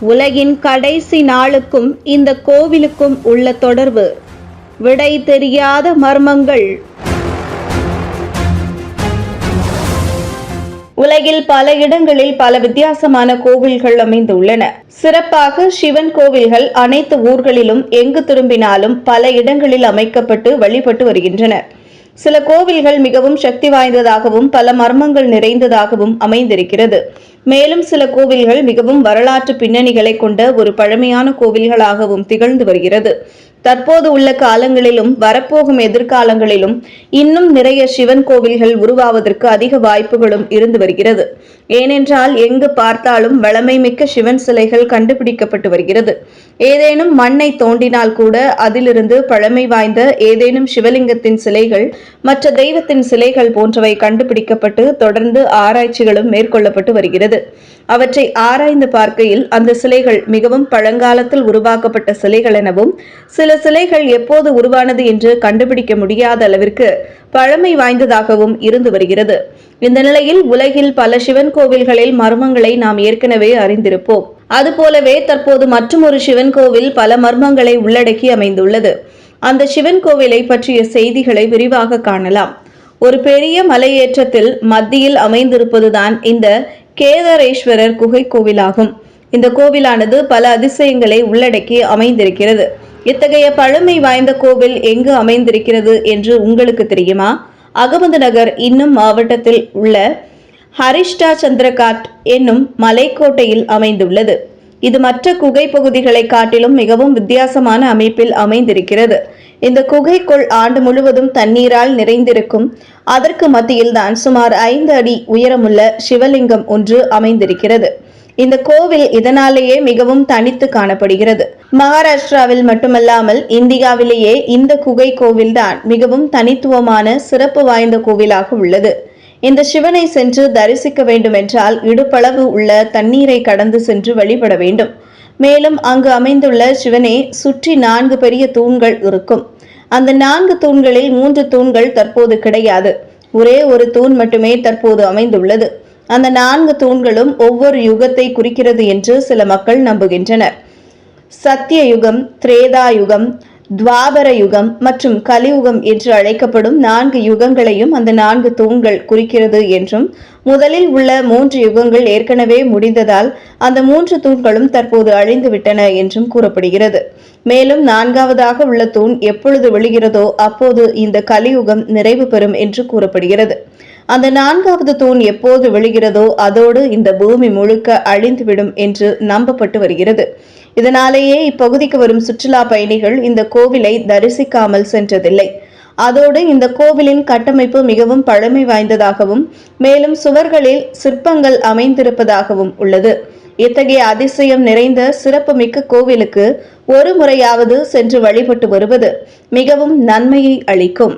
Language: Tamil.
உலகின் கடைசி நாளுக்கும் இந்த கோவிலுக்கும் உள்ள தொடர்பு. விடை தெரியாத மர்மங்கள். உலகில் பல இடங்களில் பல வித்தியாசமான கோவில்கள் அமைந்துள்ளன. சிறப்பாக சிவன் கோவில்கள் அனைத்து ஊர்களிலும் எங்கு திரும்பினாலும் பல இடங்களில் அமைக்கப்பட்டு வழிபட்டு வருகின்றன. சில கோவில்கள் மிகவும் சக்தி வாய்ந்ததாகவும் பல மர்மங்கள் நிறைந்ததாகவும் அமைந்திருக்கிறது. மேலும் சில கோவில்கள் மிகவும் வரலாற்று பின்னணிகளை கொண்ட ஒரு பழமையான கோவில்களாகவும் திகழ்ந்து வருகிறது. தற்போது உள்ள காலங்களிலும் வரப்போகும் எதிர்காலங்களிலும் இன்னும் நிறைய சிவன் கோவில்கள் உருவாவதற்கு அதிக வாய்ப்புகளும் இருந்து வருகிறது. ஏனென்றால் எங்கு பார்த்தாலும் வளமை மிக்க சிவன் சிலைகள் கண்டுபிடிக்கப்பட்டு வருகிறது. ஏதேனும் மண்ணை தோண்டினால் கூட அதிலிருந்து பழமை வாய்ந்த ஏதேனும் சிவலிங்கத்தின் சிலைகள் மற்ற தெய்வத்தின் சிலைகள் போன்றவை கண்டுபிடிக்கப்பட்டு தொடர்ந்து ஆராய்ச்சிகளும் மேற்கொள்ளப்பட்டு வருகிறது. அவற்றை ஆராய்ந்து பார்க்கையில் அந்த சிலைகள் மிகவும் பழங்காலத்தில் உருவாக்கப்பட்ட சிலைகள் எனவும் சில சில சிலைகள் எப்போது உருவானது என்று கண்டுபிடிக்க முடியாத அளவிற்கு பழமை வாய்ந்ததாகவும் இருந்து வருகிறது. இந்த நிலையில் உலகில் பல சிவன் கோவில்களில் மர்மங்களை நாம் ஏற்கனவே அறிந்திருப்போம். அதுபோலவே தற்போது மற்றொரு சிவன் கோவில் பல மர்மங்களை உள்ளடக்கி அமைந்துள்ளது. அந்த சிவன் கோவிலை பற்றிய செய்திகளை விரிவாக காணலாம். ஒரு பெரிய மலையேற்றத்தில் மத்தியில் அமைந்திருப்பதுதான் இந்த கேதாரேஸ்வரர் குகை கோவிலாகும். இந்த கோவிலானது பல அதிசயங்களை உள்ளடக்கி அமைந்திருக்கிறது. இத்தகைய பழமை வாய்ந்த கோவில் எங்கு அமைந்திருக்கிறது என்று உங்களுக்கு தெரியுமா? அகமது நகர் இன்னும் மாவட்டத்தில் உள்ள ஹரிஷ்டா சந்திரகாட் என்னும் மலைக்கோட்டையில் அமைந்துள்ளது. இது மற்ற குகை பகுதிகளை காட்டிலும் மிகவும் வித்தியாசமான அமைப்பில் அமைந்திருக்கிறது. இந்த குகைக்குள் ஆண்டு முழுவதும் தண்ணீரால் நிறைந்திருக்கும் அதற்கு மத்தியில்தான் சுமார் ஐந்து அடி உயரமுள்ள சிவலிங்கம் ஒன்று அமைந்திருக்கிறது. இந்த கோவில் இதனாலேயே மிகவும் தனித்து காணப்படுகிறது. மகாராஷ்டிராவில் மட்டுமல்லாமல் இந்தியாவிலேயே இந்த குகை கோவில்தான் மிகவும் தனித்துவமான சிறப்பு வாய்ந்த கோவிலாக உள்ளது. இந்த சிவனை சென்று தரிசிக்க வேண்டுமென்றால் இடுப்பளவு உள்ள தண்ணீரை கடந்து சென்று வழிபட வேண்டும். மேலும் அங்கு அமைந்துள்ள சிவனை சுற்றி நான்கு பெரிய தூண்கள் இருக்கும். அந்த நான்கு தூண்களில் மூன்று தூண்கள் தற்போது கிடையாது. ஒரே ஒரு தூண் மட்டுமே தற்போது அமைந்துள்ளது. அந்த நான்கு தூண்களும் ஒவ்வொரு யுகத்தை குறிக்கிறது என்று சில மக்கள் நம்புகின்றனர். சத்திய யுகம் திரேதா யுகம் துவாபர யுகம் மற்றும் கலியுகம் என்று அழைக்கப்படும் நான்கு யுகங்களையும் அந்த நான்கு தூண்கள் குறிக்கிறது என்றும் முதலில் உள்ள மூன்று யுகங்கள் ஏற்கனவே முடிந்ததால் அந்த மூன்று தூண்களும் தற்போது அழிந்துவிட்டன என்றும் கூறப்படுகிறது. மேலும் நான்காவதாக உள்ள தூண் எப்பொழுது விழுகிறதோ அப்போது இந்த கலியுகம் நிறைவு பெறும் என்று கூறப்படுகிறது. அந்த நான்காவது தூண் எப்போது விழுகிறதோ அதோடு இந்த பூமி முழுக்க அழிந்துவிடும் என்று நம்பப்பட்டு வருகிறது. இதனாலேயே இப்பகுதிக்கு வரும் சுற்றுலா பயணிகள் இந்த கோவிலை தரிசிக்காமல் சென்றதில்லை. அதோடு இந்த கோவிலின் கட்டமைப்பு மிகவும் பழமை வாய்ந்ததாகவும் மேலும் சுவர்களில் சிற்பங்கள் அமைந்திருப்பதாகவும் உள்ளது. இத்தகைய அதிசயம் நிறைந்த சிறப்புமிக்க கோவிலுக்கு ஒரு முறையாவது சென்று வழிபட்டு வருவது மிகவும் நன்மையை அளிக்கும்.